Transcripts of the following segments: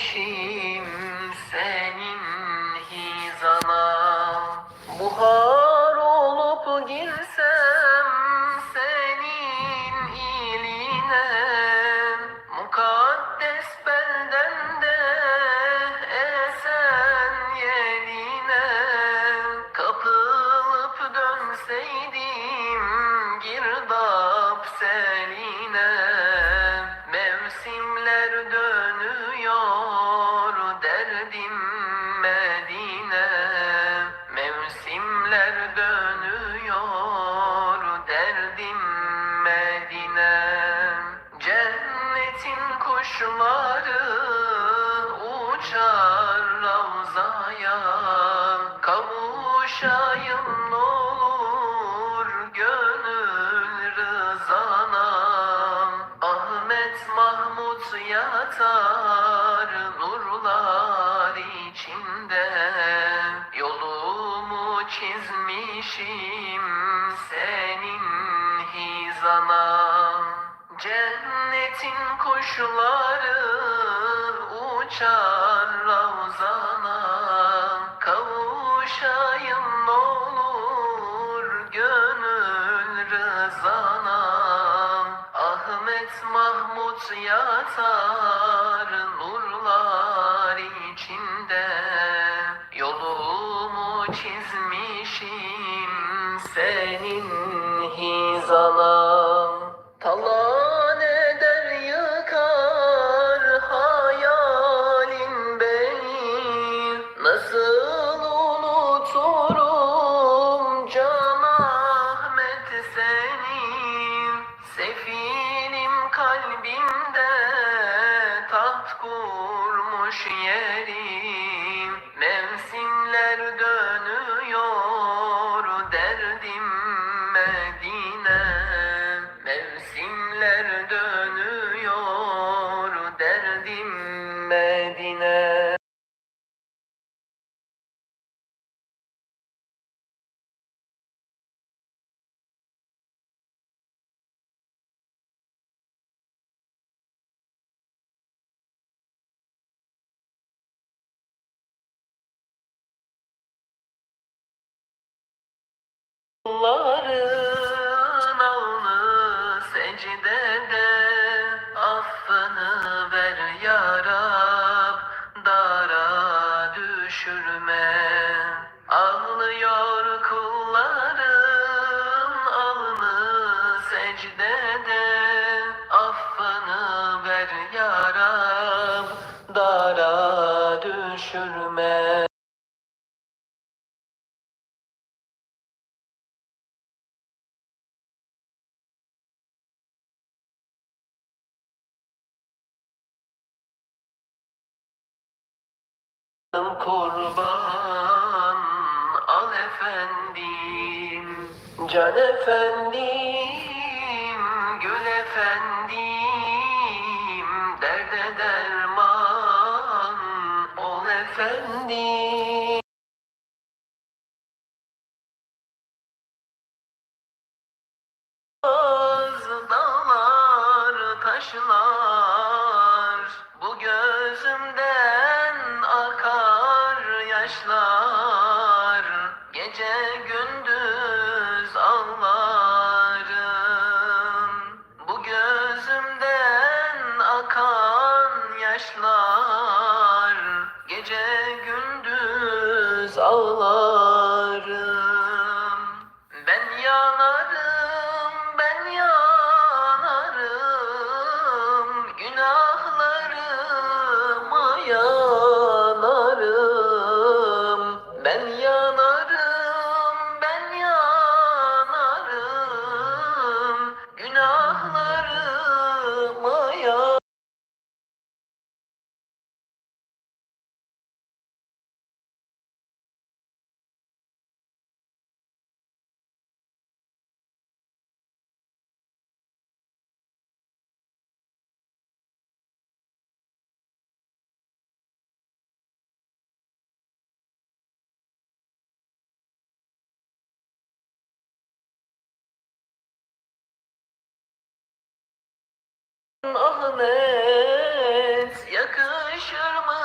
çizmişim yatar nurlar içinde Yolumu çizmişim senin hizana. Cennetin kuşları uçar ravzana. Kavuşayım olur gönül rızana. Ahmet Mahmut yatar Nasıl unuturum Can Ahmet seni Sefinim kalbimde taht kurmuş yerim. Mevsimler dönüyor derdim Medine. Mevsimler dönüyor derdim Medine Love. Kurban al efendim Can efendim gül efendim Derde derman ol efendim Krishna Merhamet yakışır mı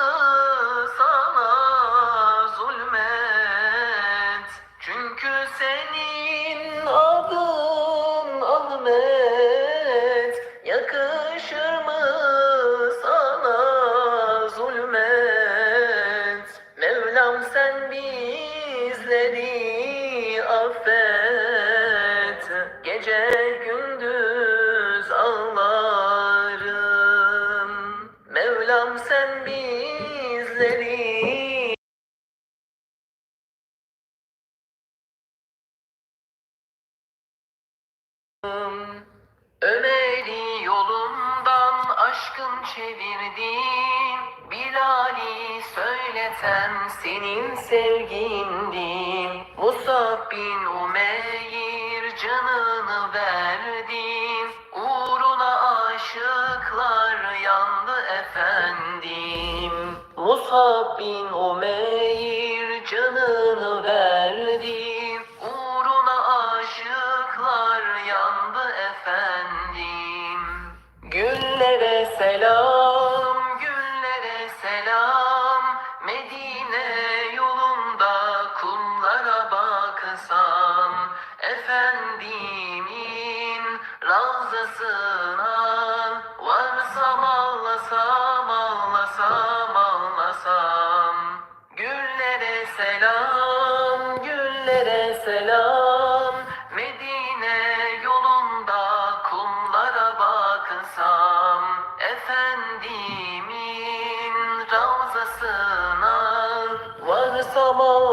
sana zulmet? Çünkü senin adın Ahmet yakışır mı sana zulmet? Mevlam sen bizleri affet. Bilal'i söyleten senin sevgindin Musab bin Umeyr canını verdin Uğruna aşıklar yandı efendim. Musab bin Umeyr canını Güllere selam, normal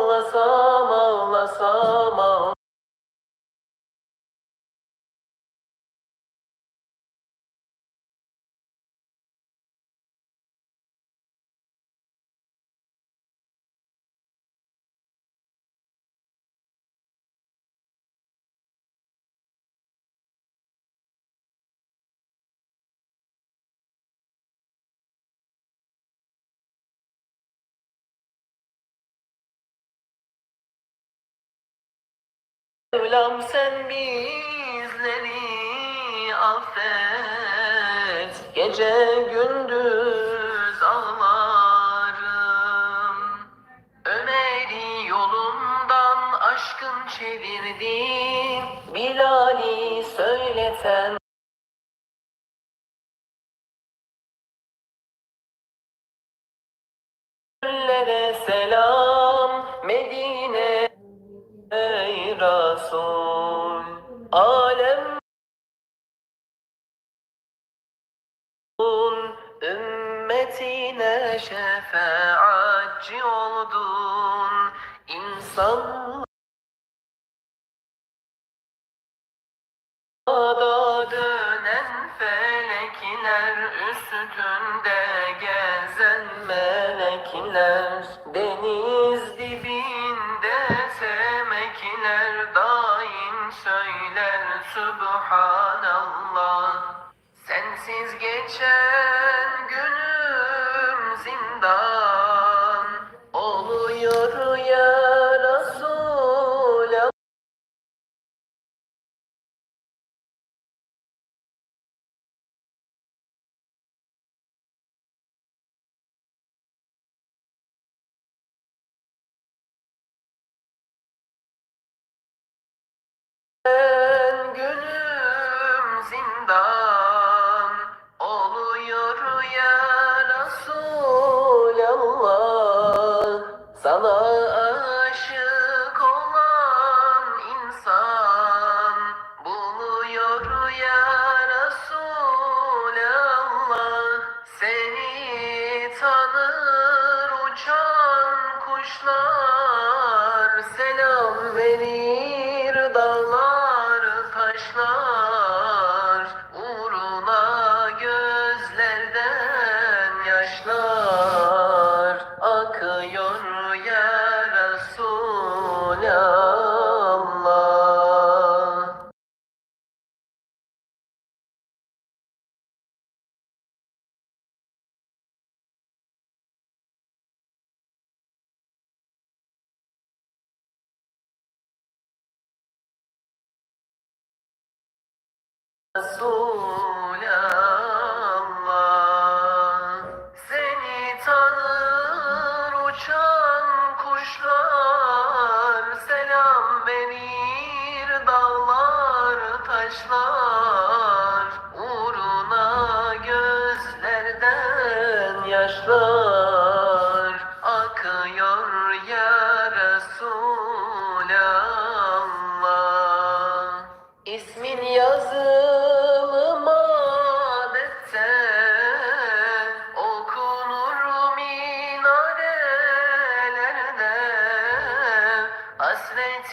Mevlam sen bizleri affet. Gece gündüz ümmetine şefaatçi oldun. İnsan da dönen felekler üstünde gezen melekler. Deniz dibinde semekler daim söyler Subhanallah sensiz geçen günüm zindan. Oluyor ya Resulallah. Günüm zindan uçan kuşlar selam verir dağlar Resulallah Seni tanır uçan kuşlar. Selam verir dağlar taşlar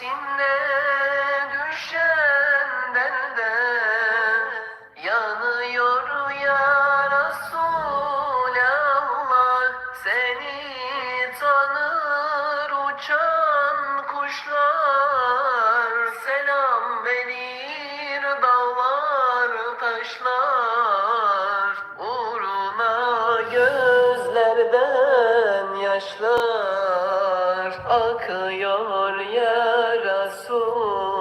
Hasretinle düşen derde Yanıyor ya Resulallah. Seni tanır uçan kuşlar Selam verir dağlar taşlar. Uğruna gözlerden yaşlar Akıyor ya Resulallah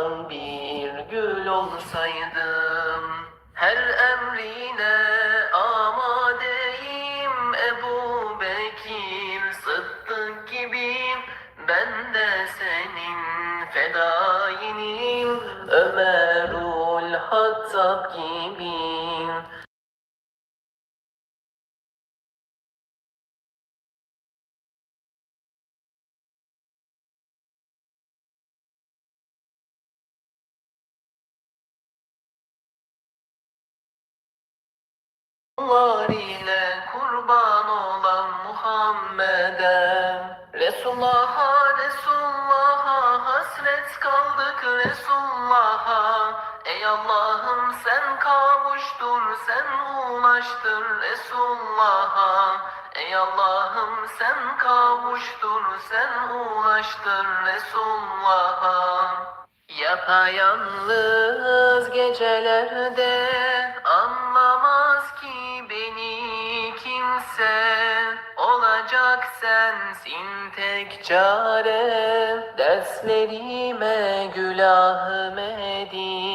bir gül olsaydım Her emrine amadeyim. Ebu Bekir Sıddık gibiyim Ben de senin fedainim Ömerul Hattab gibiyim Var ile kurban olan Muhammed'e. Resulullah'a Resulullah'a hasret kaldık Resulullah'a. Ey Allah'ım sen kavuştur sen ulaştır Resulullah'a. Ey Allah'ım sen kavuştur sen ulaştır Resulullah'a. Yapayalnız gecelerde sensin tek çarem. Derslerime gülahım edin